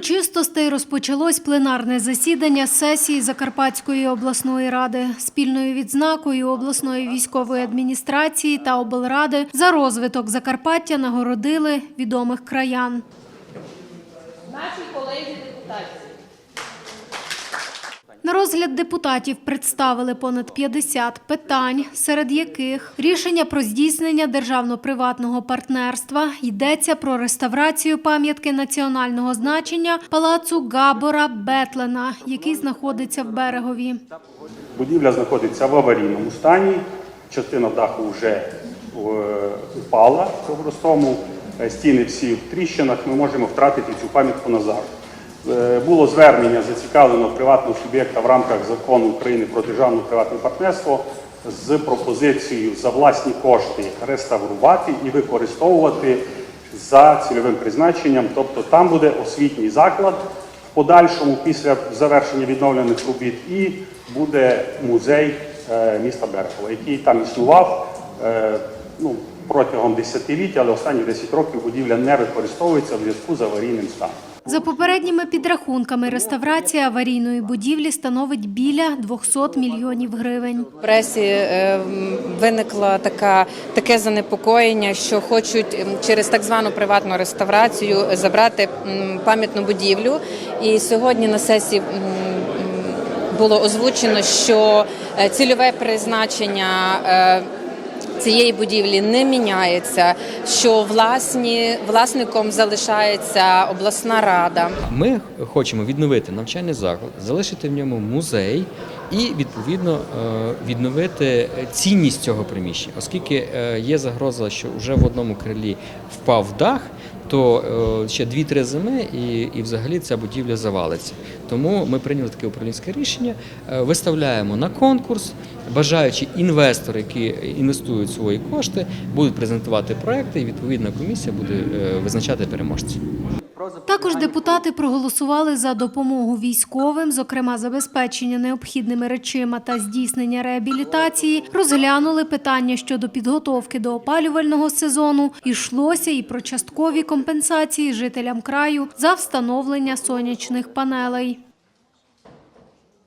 урочистостей розпочалось пленарне засідання сесії Закарпатської обласної ради спільною відзнакою обласної військової адміністрації та облради за розвиток Закарпаття нагородили відомих краян. Наші колеги депутатів. На розгляд депутатів представили понад 50 питань, серед яких рішення про здійснення державно-приватного партнерства йдеться про реставрацію пам'ятки національного значення палацу Габора Бетлена, який знаходиться в берегові. Будівля знаходиться в аварійному стані, частина даху вже е, упала по-простому, е, стіни всі в тріщинах, ми можемо втратити цю пам'ятку назад. Е, Було звернення зацікавленого приватного суб'єкта в рамках закону України про державне приватне партнерство з пропозицією за власні кошти реставрувати і використовувати за цільовим призначенням. Тобто там буде освітній заклад в подальшому після завершення відновлених робіт і буде музей е, міста Берегова, який там існував е, ну, протягом десятиліть, але останні 10 років будівля не використовується в зв'язку з аварійним станом. За попередніми підрахунками, реставрація аварійної будівлі становить біля 200 мільйонів гривень. В пресі е, м, виникло така, таке занепокоєння, що хочуть через так звану приватну реставрацію забрати пам'ятну будівлю. І сьогодні на сесії було озвучено, що е, цільове призначення. Цієї будівлі не міняється, що власні власником залишається обласна рада. Ми хочемо відновити навчальний заклад, залишити в ньому музей і відповідно е, відновити цінність цього приміщення, оскільки е, є загроза, що вже в одному крилі впав дах. То е, ще 2-3 зими і, і взагалі ця будівля завалиться. Тому ми прийняли таке управлінське рішення, виставляємо на конкурс. Бажаючі інвестори, які інвестують свої кошти, будуть презентувати проекти, і відповідна комісія буде визначати переможців. Також депутати проголосували за допомогу військовим, зокрема забезпечення необхідними речима та здійснення реабілітації. Розглянули питання щодо підготовки до опалювального сезону. Ішлося і про часткові компенсації жителям краю за встановлення сонячних панелей.